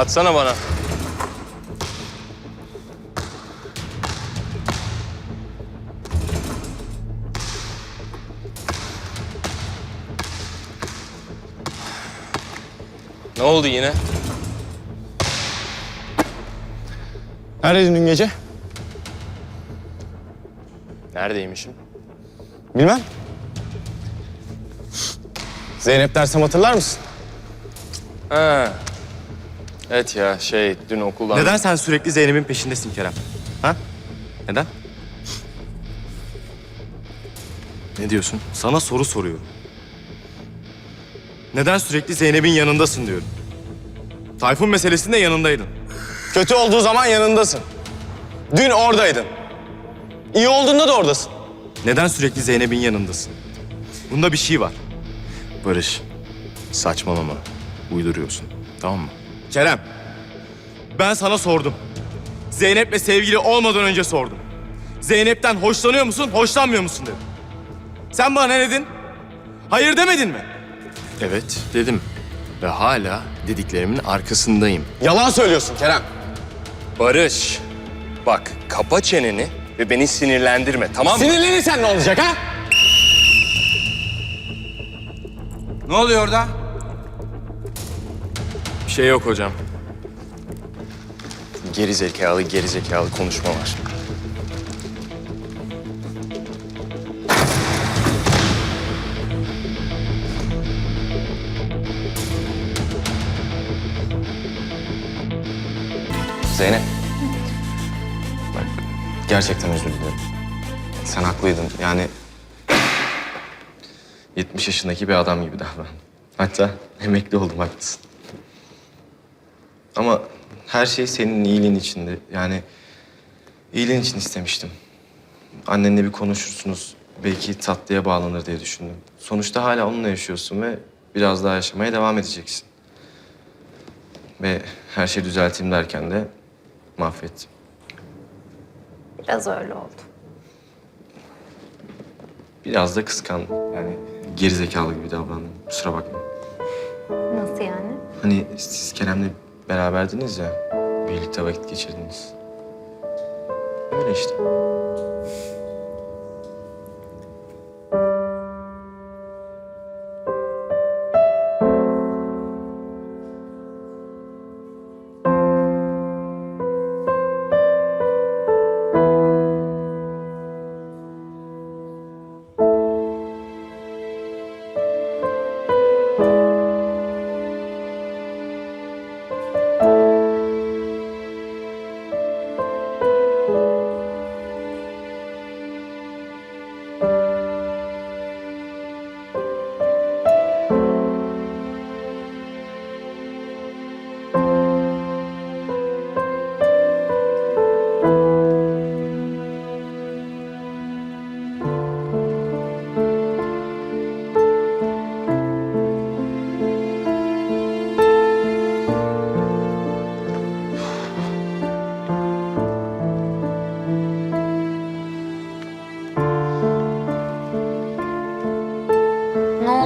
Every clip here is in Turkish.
Atsana bana. Ne oldu yine? Neredeydin dün gece? Neredeymişim? Bilmem. Zeynep dersem hatırlar mısın? Ha. Evet ya şey dün okuldan... Neden sen sürekli Zeynep'in peşindesin Kerem? Ha? Neden? Ne diyorsun? Sana soru soruyorum. Neden sürekli Zeynep'in yanındasın diyorum. Tayfun meselesinde yanındaydın. Kötü olduğu zaman yanındasın. Dün oradaydın. İyi olduğunda da oradasın. Neden sürekli Zeynep'in yanındasın? Bunda bir şey var. Barış, saçmalama. Uyduruyorsun. Tamam mı? Kerem, ben sana sordum. Zeynep'le sevgili olmadan önce sordum. Zeynep'ten hoşlanıyor musun, hoşlanmıyor musun dedim. Sen bana ne dedin? Hayır demedin mi? Evet dedim. Ve hala dediklerimin arkasındayım. Yalan söylüyorsun Kerem. Barış, bak kapa çeneni ve beni sinirlendirme tamam mı? Sinirlenirsen ne olacak ha? Ne oluyor orada? Bir şey yok hocam. Geri zekalı, geri zekalı konuşma var. Zeynep. Bak gerçekten özür dilerim. Sen haklıydın. Yani 70 yaşındaki bir adam gibi davran. Hatta emekli oldum haklısın. Ama her şey senin iyiliğin içindi. Yani iyiliğin için istemiştim. Annenle bir konuşursunuz. Belki tatlıya bağlanır diye düşündüm. Sonuçta hala onunla yaşıyorsun ve biraz daha yaşamaya devam edeceksin. Ve her şeyi düzelteyim derken de mahvettim. Biraz öyle oldu. Biraz da kıskan, yani gerizekalı gibi davrandım. Kusura bakma. Nasıl yani? Hani siz Kerem'le beraberdiniz ya, birlikte vakit geçirdiniz. Öyle işte.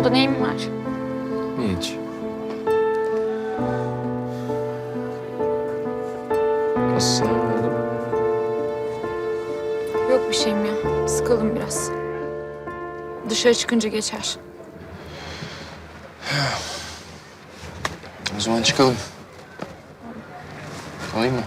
Oldu neyin var? Hiç. Evladım? Yok bir şeyim ya. Sıkıldım biraz. Dışarı çıkınca geçer. O zaman çıkalım. Alayım mı?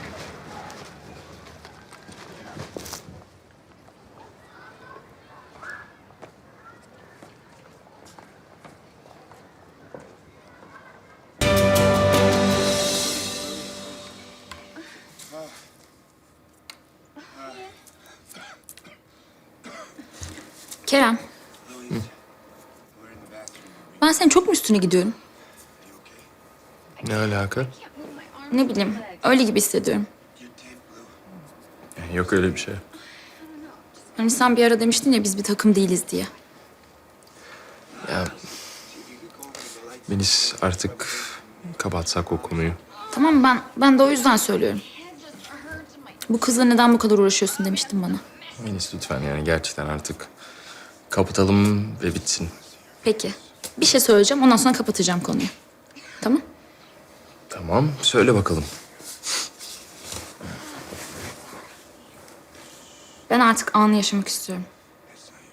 Kerem. Ben senin çok mu üstüne gidiyorum? Ne alaka? Ne bileyim. Öyle gibi hissediyorum. Yok öyle bir şey. Hani sen bir ara demiştin ya biz bir takım değiliz diye. Ya Melis artık kapatsak o konuyu. Tamam ben ben de o yüzden söylüyorum. Bu kızla neden bu kadar uğraşıyorsun demiştin bana. Melis lütfen yani gerçekten artık kapatalım ve bitsin. Peki. Bir şey söyleyeceğim ondan sonra kapatacağım konuyu. Tamam? Tamam, söyle bakalım. Ben artık anı yaşamak istiyorum.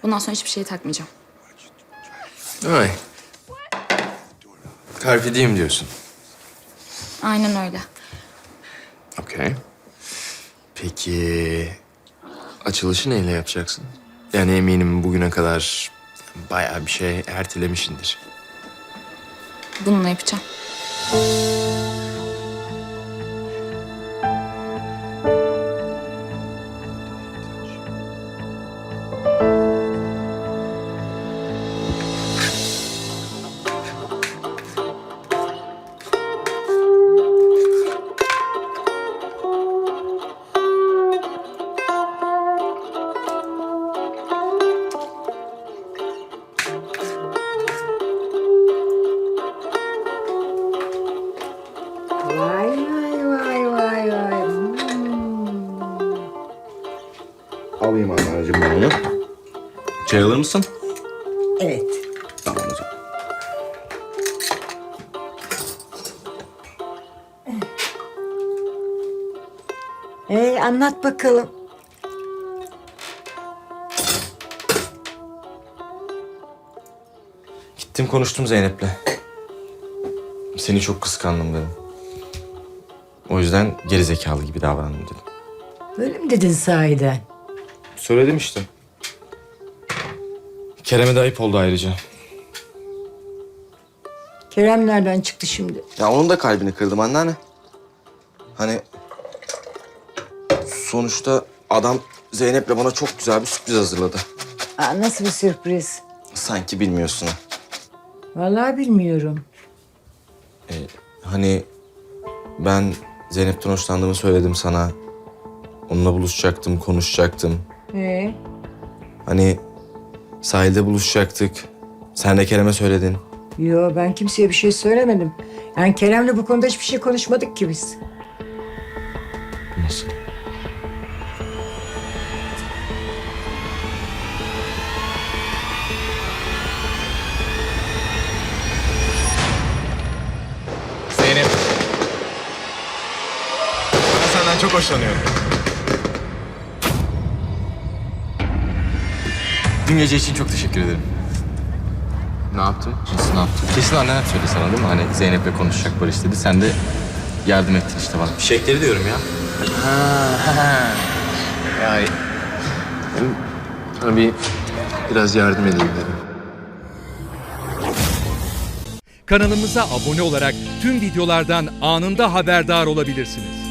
Bundan sonra hiçbir şeye takmayacağım. Ay. Carpe diem diyorsun. Aynen öyle. Okey. Peki açılışı neyle yapacaksın? Yani eminim bugüne kadar bayağı bir şey ertelemişindir. Bununla yapacağım. Anneciğim ben onu. Çay alır mısın? Evet. Tamam o zaman. Ee, anlat bakalım. Gittim konuştum Zeynep'le. Seni çok kıskandım dedim. O yüzden geri zekalı gibi davrandım dedim. Öyle mi dedin sahiden? Söyledim işte. Kerem'e de ayıp oldu ayrıca. Kerem nereden çıktı şimdi? Ya onun da kalbini kırdım anneanne. Hani sonuçta adam Zeynep'le bana çok güzel bir sürpriz hazırladı. Aa, nasıl bir sürpriz? Sanki bilmiyorsun ha. Vallahi bilmiyorum. Hani ben Zeynep'ten hoşlandığımı söyledim sana. Onunla buluşacaktım, konuşacaktım. Ee, Hani sahilde buluşacaktık. Sen de Kerem'e söyledin. yo ben kimseye bir şey söylemedim. Yani Kerem'le bu konuda hiçbir şey konuşmadık ki biz. Nasıl? Zeynep. Ben senden çok hoşlanıyorum. Dün gece için çok teşekkür ederim. Ne yaptın? Nasıl ne yaptın? Kesin annen söyledi sana değil mi? Hani Zeynep'le konuşacak Barış dedi. Sen de yardım ettin işte bana. Fişekleri diyorum ya. Yani sana bir biraz yardım edeyim dedim. Kanalımıza abone olarak tüm videolardan anında haberdar olabilirsiniz.